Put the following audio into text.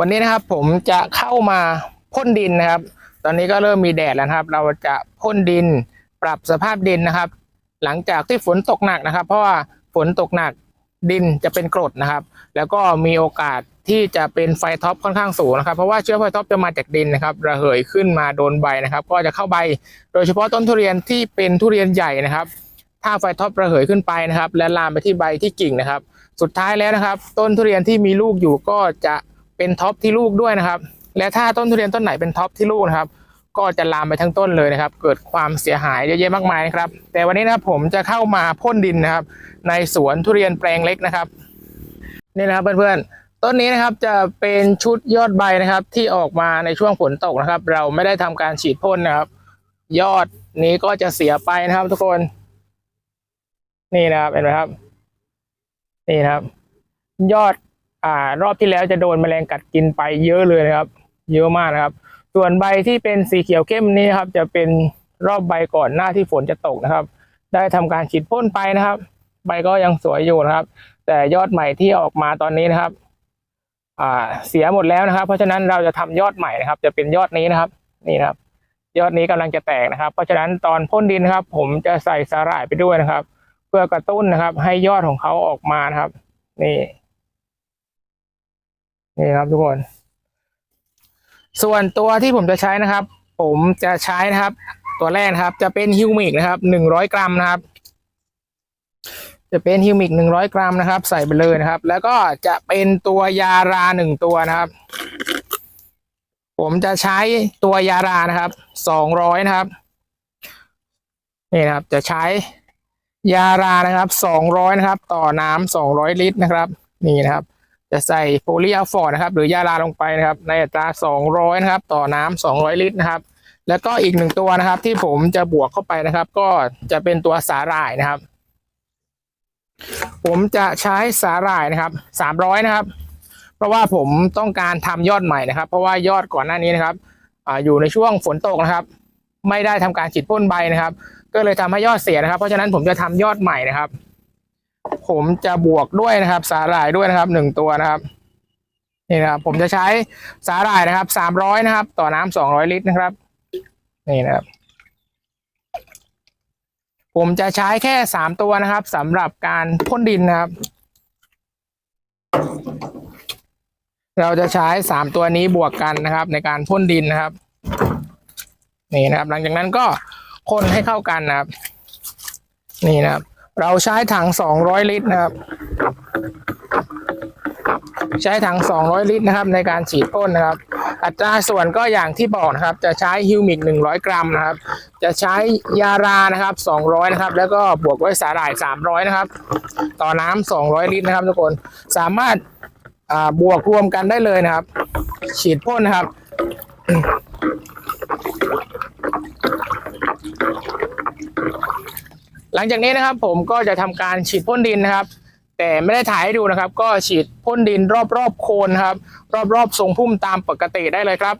วันนี้นะครับผมจะเข้ามาพ่นดินนะครับ ตอนนี้ก็เริ่มมีแดดแล้วครับ เราจะพ่นดินปรับสภาพดินนะครับ หลังจากที่ฝนตกหนักนะครับ เพราะว่าฝนตกหนักดินจะเป็นกรดนะครับ แล้วก็มีโอกาสที่จะเป็นไฟท็อปค่อนข้างสูงนะครับ เพราะว่าเชื้อไฟท็อปจะมาจากดินนะครับ ระเหยขึ้นมาโดนใบนะครับ ก็จะเข้าใบ โดยเฉพาะต้นทุเรียนที่เป็นทุเรียนใหญ่นะครับ ถ้าไฟท็อประเหยขึ้นไปนะครับ และลามไปที่ใบที่กิ่งนะครับ สุดท้ายแล้วนะครับ ต้นทุเรียนที่มีลูกอยู่ก็จะ เป็นท็อปที่ลูกด้วยนะครับ และถ้าต้นทุเรียนต้นไหนเป็นท็อปที่ลูกนะครับ ก็จะลามไปทั้งต้นเลยนะครับ เกิดความเสียหายเยอะแยะมากมายนะครับ แต่วันนี้นะครับผมจะเข้ามาพ่นดินนะครับ ในสวนทุเรียนแปลงเล็กนะครับนี่นะครับเพื่อนๆต้นนี้นะครับจะเป็นชุดยอดใบนะครับ ที่ออกมาในช่วงฝนตกนะครับ เราไม่ได้ทำการฉีดพ่นนะครับ ยอดนี้ก็จะเสียไปนะครับ ทุกคน นี่นะครับเห็นไหมครับ นี่นะครับ ยอด อ่ารอบที่แล้วจะโดนแมลงกัดกินไปเยอะเลยนะครับ เยอะมากนะครับ ส่วนใบที่เป็นสีเขียวเข้มนี้นครับ จะเป็นรอบใบก่อนหน้าที่ฝนจะตกนะครับ ได้ทำการฉีดพ่นไปนะครับ ใบก็ยังสวยอยู่นะครับ แต่ยอดใหม่ที่ออกมาตอนนี้นะครับ อ่าเสียหมดแล้วนะครับ เพราะฉะนั้นเราจะทำยอดใหม่นะครับ จะเป็นยอดนี้นะครับ นี่นะครับ ยอดนี้กำลังจะแตกนะครับ เพราะฉะนั้นตอนพ่นดินครับ ผมจะใส่สาหร่ายไปด้วยนะครับ เพื่อกระตุ้นนะครับ ให้ยอดของเขาออกมานะครับ นี่ นี่ครับทุกคน ส่วนตัวที่ผมจะใช้นะครับ ผมจะใช้นะครับ ตัวแรกครับ จะเป็นฮิวมิกนะครับหนึ่งร้อยกรัมนะครับ จะเป็นฮิวมิกหนึ่งร้อยกรัมนะครับ ใส่ไปเลยนะครับ แล้วก็จะเป็นตัวยาราหนึ่งตัวนะครับ ผมจะใช้ตัวยารานะครับสองร้อยนะครับนี่นะครับ จะใช้ยารานะครับสองร้อยนะครับ ต่อน้ำสองร้อยลิตรนะครับ นี่นะครับ จะใส่โพลีอัลฟอร์ดนะครับ หรือยาลาลงไปนะครับ ในอัตรา 200 นะครับ ต่อน้ำ200 ลิตรนะครับ แล้วก็อีกหนึ่งตัวนะครับ ที่ผมจะบวกเข้าไปนะครับ ก็จะเป็นตัวสาหร่ายนะครับ ผมจะใช้สาหร่ายนะครับ 300 นะครับ เพราะว่าผมต้องการทำยอดใหม่นะครับ เพราะว่ายอดก่อนหน้านี้นะครับออยู่ในช่วงฝนตกนะครับ ไม่ได้ทำการฉีดพ่นใบนะครับ ก็เลยทำให้ยอดเสียนะครับ เพราะฉะนั้นผมจะทำยอดใหม่นะครับ ผมจะบวกด้วยนะครับ สาหร่ายด้วยนะครับหนึ่งตัวนะครับนี่นะครับ ผมจะใช้สาหร่ายนะครับสามร้อยนะครับ ต่อน้ำสองร้อยลิตรนะครับ นี่นะครับ ผมจะใช้แค่สามตัวนะครับสำหรับการพ่นดินนะครับ เราจะใช้สามตัวนี้บวกกันนะครับ ในการพ่นดินนะครับ นี่นะครับ หลังจากนั้นก็คนให้เข้ากันนะครับ นี่นะครับ เราใช้ถัง200ลิตรนะครับ ใช้ถัง200ลิตรนะครับ ในการฉีดพ่นนะครับ อัตราส่วนก็อย่างที่บอกนะครับ จะใช้ฮิวมิก100กรัมนะครับ จะใช้ยารานะครับ200นะครับ แล้วก็บวกด้วยสาหร่าย300นะครับ ต่อน้ำ200ลิตรนะครับทุกคนสามารถบวกรวมกันได้เลยนะครับ ฉีดพ่นนะครับ หลังจากนี้นะครับผมก็จะทำการฉีดพ่นดินนะครับ แต่ไม่ได้ถ่ายให้ดูนะครับ ก็ฉีดพ่นดินรอบๆโคนครับ รอบๆทรงพุ่มตามปกติได้เลยครับ